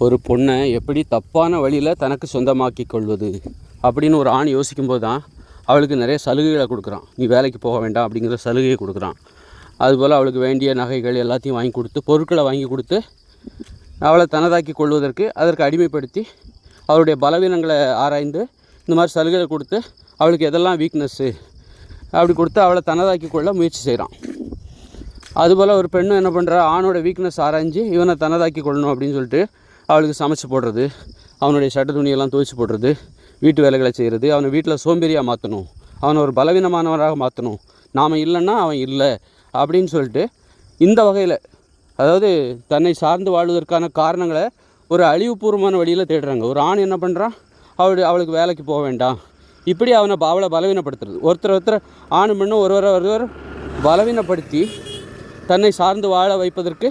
ஒரு பொண்ணை எப்படி தப்பான வழியில் தனக்கு சொந்தமாக்கி கொள்வது அப்படின்னு ஒரு ஆண் யோசிக்கும்போது தான் அவளுக்கு நிறைய சலுகைகளை கொடுக்குறான். நீ வேலைக்கு போக வேண்டாம் அப்படிங்கிற சலுகையை கொடுக்குறான். அதுபோல் அவளுக்கு வேண்டிய நகைகள் எல்லாத்தையும் வாங்கி கொடுத்து பொருட்களை வாங்கி கொடுத்து அவளை தனதாக்கி கொள்வதற்கு அதற்கு அடிமைப்படுத்தி அவளுடைய பலவீனங்களை ஆராய்ந்து இந்த மாதிரி சலுகைகளை கொடுத்து அவளுக்கு எதெல்லாம் வீக்னஸ்ஸு அப்படி கொடுத்து அவளை தனதாக்கி கொள்ள முயற்சி செய்கிறான் அதுபோல் ஒரு பெண்ணும் என்ன பண்ணுறா ஆணோட வீக்னஸ் ஆராய்ஞ்சு இவனை தனதாக்கி கொள்ளணும் அப்படின்னு சொல்லிட்டு அவளுக்கு சமைச்சு போடுறது அவனுடைய சட்ட துணியெல்லாம் துவைச்சு போடுறது வீட்டு வேலைகளை செய்கிறது அவனை வீட்டில் சோம்பேறியாக மாற்றணும் அவனை ஒரு பலவீனமானவராக மாற்றணும் நாம் இல்லைன்னா அவன் இல்லை அப்படின்னு சொல்லிட்டு இந்த வகையில் அதாவது தன்னை சார்ந்து வாழ்வதற்கான காரணங்களை ஒரு அழிவுபூர்வமான வழியில் தேடுறாங்க. ஒரு ஆண் என்ன பண்ணுறான் அவள் அவளுக்கு வேலைக்கு போக வேண்டாம். இப்படி அவனை அவளை பலவீனப்படுத்துறது. ஒருத்தர் ஒருத்தர் ஆணும் பெண்ணும் ஒருவரை ஒருவர் பலவீனப்படுத்தி தன்னை சார்ந்து வாழ வைப்பதற்கு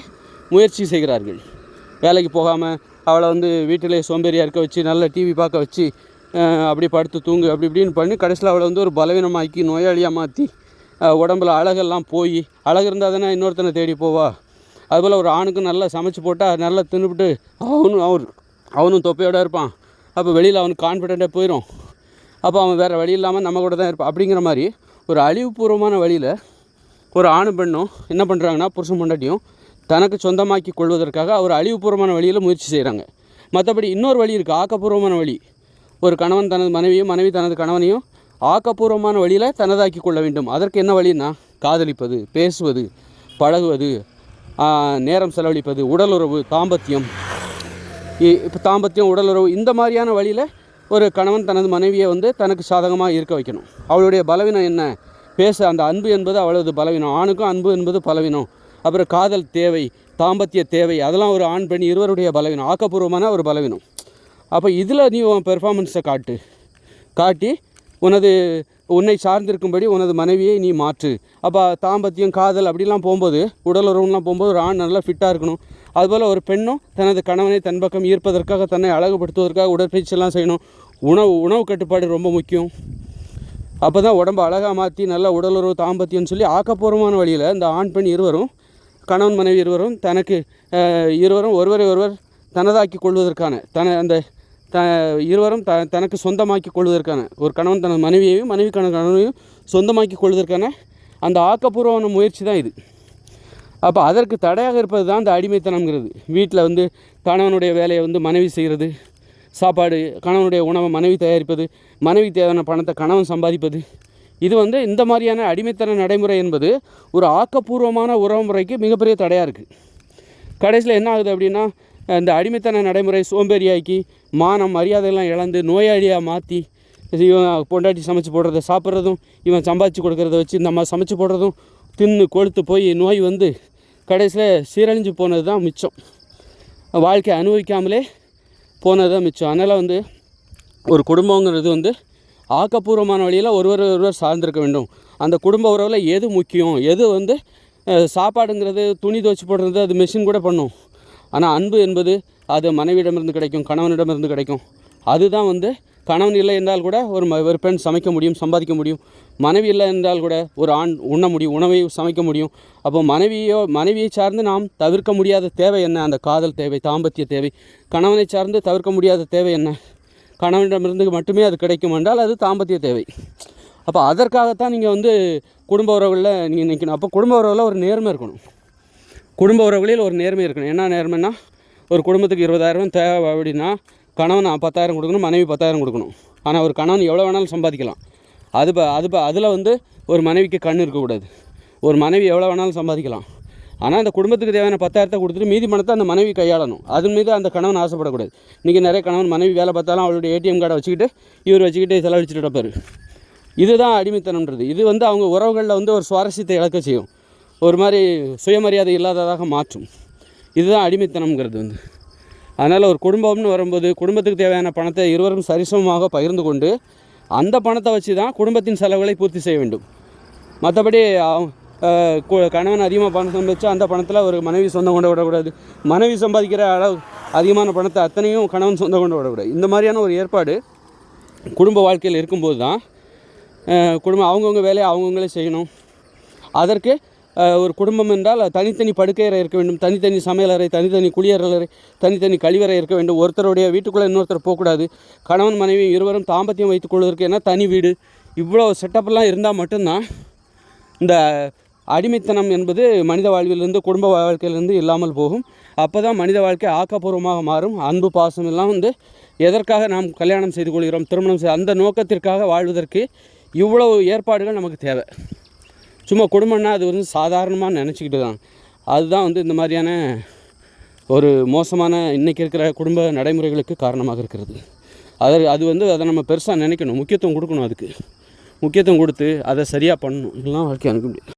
முயற்சி செய்கிறார்கள். வேலைக்கு போகாமல் அவளை வந்து வீட்டிலே சோம்பேறியாக இருக்க வச்சு நல்ல டிவி பார்க்க வச்சு அப்படி படுத்து தூங்கு அப்படி இப்படின்னு பண்ணி கடைசியில் அவளை வந்து ஒரு பலவீனமாக்கி நோயாளியாக மாற்றி உடம்புல அழகெல்லாம் போய் அழகு இருந்தால் தானே இன்னொருத்தனை தேடி போவா. அதுபோல் ஒரு ஆணுக்கு நல்லா சமைச்சு போட்டால் நல்லா தின்னுபிட்டு அவனும் அவர் அவனும் தொப்பையோடு இருப்பான். அப்போ வெளியில் அவனுக்கு கான்ஃபிடெண்ட்டாக போயிடும் அப்போ அவன் வேறு வழி இல்லாமல் நம்ம கூட தான் இருப்பான் அப்படிங்கிற மாதிரி ஒரு அழிவுபூர்வமான வழியில் ஒரு ஆணும் பெண்ணும் என்ன பண்ணுறாங்கன்னா புருஷன் பொண்டாட்டியும் தனக்கு சொந்தமாக்கி கொள்வதற்காக அவர் அழிவுபூர்வமான வழியில் முயற்சி செய்கிறாங்க மற்றபடி இன்னொரு வழி இருக்குது ஆக்கப்பூர்வமான வழி. ஒரு கணவன் தனது மனைவியும் மனைவி தனது கணவனையும் ஆக்கப்பூர்வமான வழியில் தனதாக்கி கொள்ள வேண்டும். அதற்கு என்ன வழின்னா காதலிப்பது பேசுவது பழகுவது நேரம் செலவழிப்பது உடலுறவு தாம்பத்தியம். இப்போ தாம்பத்தியம் உடலுறவு இந்த மாதிரியான வழியில் ஒரு கணவன் தனது மனைவியை வந்து தனக்கு சாதகமாக இருக்க வைக்கணும். அவளுடைய பலவீனம் என்ன? பேச அந்த அன்பு என்பது அவளது பலவீனம். ஆணுக்கும் அன்பு என்பது பலவீனம். அப்புறம் காதல் தேவை தாம்பத்திய தேவை அதெல்லாம் ஒரு ஆண் பெண் இருவருடைய பலவீனம் ஆக்கப்பூர்வமான ஒரு பலவீனம். அப்போ இதில் நீ உன் பெர்ஃபார்மன்ஸை காட்டு. காட்டி உனது உன்னை சார்ந்திருக்கும்படி உனது மனைவியை நீ மாற்று. அப்போ தாம்பத்தியம் காதல் அப்படிலாம் போகும்போது உடல் உறவுலாம் போகும்போது ஒரு ஆண் நல்லா ஃபிட்டாக இருக்கணும். அதுபோல் ஒரு பெண்ணும் தனது கணவனை தன் பக்கம் ஈர்ப்பதற்காக தன்னை அழகுபடுத்துவதற்காக உடற்பயிற்சியெல்லாம் செய்யணும். உணவு உணவு கட்டுப்பாடு ரொம்ப முக்கியம். அப்போ தான் உடம்பை அழகாக மாற்றி நல்ல உடலுறவு தாம்பத்தியம்னு சொல்லி ஆக்கப்பூர்வமான வழியில் இந்த ஆண் பெண் இருவரும் கணவன் மனைவி இருவரும் தனக்கு இருவரும் ஒருவரை ஒருவர் தனதாக்கி கொள்வதற்கான தன அந்த த இருவரும் த தனக்கு சொந்தமாக்கி கொள்வதற்கான ஒரு கணவன் தனது மனைவியையும் மனைவி கணவன் கணவனையும் சொந்தமாக்கி கொள்வதற்கான அந்த ஆக்கப்பூர்வமான முயற்சி தான் இது. அப்போ அதற்கு தடையாக இருப்பது தான் இந்த அடிமைத்தனம்ங்கிறது. வீட்டில் வந்து கணவனுடைய வேலையை வந்து மனைவி செய்கிறது சாப்பாடு கணவனுடைய உணவை மனைவி தயாரிப்பது மனைவி தேவையான பணத்தை கணவன் சம்பாதிப்பது இது வந்து இந்த மாதிரியான அடிமைத்தன நடைமுறை என்பது ஒரு ஆக்கப்பூர்வமான உறவுமுறைக்கு மிகப்பெரிய தடையாக இருக்குது கடைசியில் என்ன ஆகுது அப்படின்னா இந்த அடிமைத்தன நடைமுறை சோம்பேறியாக்கி மானம் மரியாதையெல்லாம் இழந்து நோயாளியாக மாற்றி இவன் பொண்டாட்டி சமைச்சு போடுறத சாப்பிட்றதும் இவன் சம்பாதிச்சு கொடுக்குறத வச்சு இந்த அம்மா சமைச்சு போடுறதும் தின்னு கொழுத்து போய் நோய் வந்து கடைசியில் சீரழிஞ்சு போனது தான் மிச்சம். வாழ்க்கை அனுபவிக்காமலே போனது தான் மிச்சம். அதனால் வந்து ஒரு குடும்பங்கிறது வந்து ஆக்கப்பூர்வமான வழியில் ஒருவர் ஒருவர் சார்ந்திருக்க வேண்டும். அந்த குடும்ப உறவில் எது முக்கியம்? எது வந்து சாப்பாடுங்கிறது துணி துவச்சி போடுறது அது மெஷின் கூட பண்ணும். ஆனால் அன்பு என்பது அது மனைவியிடமிருந்து கிடைக்கும் கணவனிடமிருந்து கிடைக்கும். அதுதான் வந்து கணவன் இல்லை என்றால் கூட ஒரு ஒரு பெண் சமைக்க முடியும் சம்பாதிக்க முடியும். மனைவி இல்லை என்றால் கூட ஒரு ஆண் உண்ண முடியும் உணவை சமைக்க முடியும். அப்போ மனைவியோ மனைவியை சார்ந்து நாம் தவிர்க்க முடியாத தேவை என்ன? அந்த காதல் தேவை தாம்பத்திய தேவை. கணவனை சார்ந்து தவிர்க்க முடியாத தேவை என்ன? கணவனிடமிருந்து மட்டுமே அது கிடைக்கும் என்றால் அது தாம்பத்திய தேவை. அப்போ அதற்காகத்தான் நீங்கள் வந்து குடும்ப உறவுகளில் நீங்கள் நிற்கணும். அப்போ குடும்ப உறவில் ஒரு நேர்மை இருக்கணும். குடும்ப உறவுகளில் ஒரு நேர்மை இருக்கணும். என்ன நேர்மைன்னா ஒரு குடும்பத்துக்கு இருபதாயிரம் தேவை அப்படின்னா கணவன் பத்தாயிரம் கொடுக்கணும் மனைவி பத்தாயிரம் கொடுக்கணும். ஆனால் ஒரு கணவன் எவ்வளோ வேணாலும் சம்பாதிக்கலாம். அது இப்போ அது இப்போ அதில் வந்து ஒரு மனைவிக்கு கண் இருக்கக்கூடாது. ஒரு மனைவி எவ்வளோ வேணாலும் சம்பாதிக்கலாம். ஆனால் அந்த குடும்பத்துக்கு தேவையான பத்தாயிரத்தை கொடுத்துட்டு மீதி பணத்தை அந்த மனைவி கையாளணும். அதன் மீது அந்த கணவன் ஆசைப்படக்கூடாது. இன்றைக்கி நிறைய கணவன் மனைவி வேலை பார்த்தாலும் அவளுடைய ஏடிஎம் கார்டை வச்சுக்கிட்டு இவர் வச்சுக்கிட்டு செலவழிச்சிட்டு இருப்பார். இதுதான் அடிமைத்தனம்ன்றது. இது வந்து அவங்க உறவுகளில் வந்து ஒரு சுவாரஸ்யத்தை இழக்க செய்யும். ஒரு மாதிரி சுயமரியாதை இல்லாததாக மாற்றும். இதுதான் அடிமைத்தனம்ங்கிறது வந்து. அதனால் ஒரு குடும்பம்னு வரும்போது குடும்பத்துக்கு தேவையான பணத்தை இருவரும் சரிசமமாக பகிர்ந்து கொண்டு அந்த பணத்தை வச்சு தான் குடும்பத்தின் செலவுகளை பூர்த்தி செய்ய வேண்டும். மற்றபடி கணவன் அதிகமாக பணம் சம்பாதிச்சா அந்த பணத்தில் ஒரு மனைவி சொந்தம் கொண்டு விடக்கூடாது. மனைவி சம்பாதிக்கிற அளவு அதிகமான பணத்தை அத்தனையும் கணவன் சொந்தம் கொண்டு விடக்கூடாது. இந்த மாதிரியான ஒரு ஏற்பாடு குடும்ப வாழ்க்கையில் இருக்கும்போது தான் குடும்பம் அவங்கவுங்க வேலையை அவங்கவுங்களே செய்யணும். அதற்கு ஒரு குடும்பம் என்றால் தனித்தனி படுக்கையறை இருக்க வேண்டும். தனித்தனி சமையலறை தனித்தனி குளியலறை தனித்தனி கழிவறை இருக்க வேண்டும். ஒருத்தருடைய வீட்டுக்குள்ளே இன்னொருத்தர் போகக்கூடாது. கணவன் மனைவி இருவரும் தாம்பத்தியம் வைத்துக் கொள்வதற்கு ஏன்னா தனி வீடு. இவ்வளோ செட்டப்லாம் இருந்தால் மட்டும்தான் இந்த அடிமைத்தனம் என்பது மனித வாழ்விலிருந்து குடும்ப வாழ்க்கையிலிருந்து இல்லாமல் போகும். அப்போ தான் மனித வாழ்க்கை ஆக்கப்பூர்வமாக மாறும். அன்பு பாசம் எல்லாம் வந்து எதற்காக நாம் கல்யாணம் செய்து கொள்கிறோம் திருமணம் செய்து அந்த நோக்கத்திற்காக வாழ்வதற்கு இவ்வளவு ஏற்பாடுகள் நமக்கு தேவை. சும்மா குடும்பம்னா அது வந்து சாதாரணமாக நினச்சிக்கிட்டு தான். அதுதான் வந்து இந்த மாதிரியான ஒரு மோசமான இன்றைக்கி இருக்கிற குடும்ப நடைமுறைகளுக்கு காரணமாக இருக்கிறது. அது அது வந்து அதை நம்ம பெருசாக நினைக்கணும். முக்கியத்துவம் கொடுக்கணும் அதுக்கு. முக்கியத்துவம் கொடுத்து அதை சரியாக பண்ணணும். இதெல்லாம் வாழ்க்கை அனுப்ப முடியாது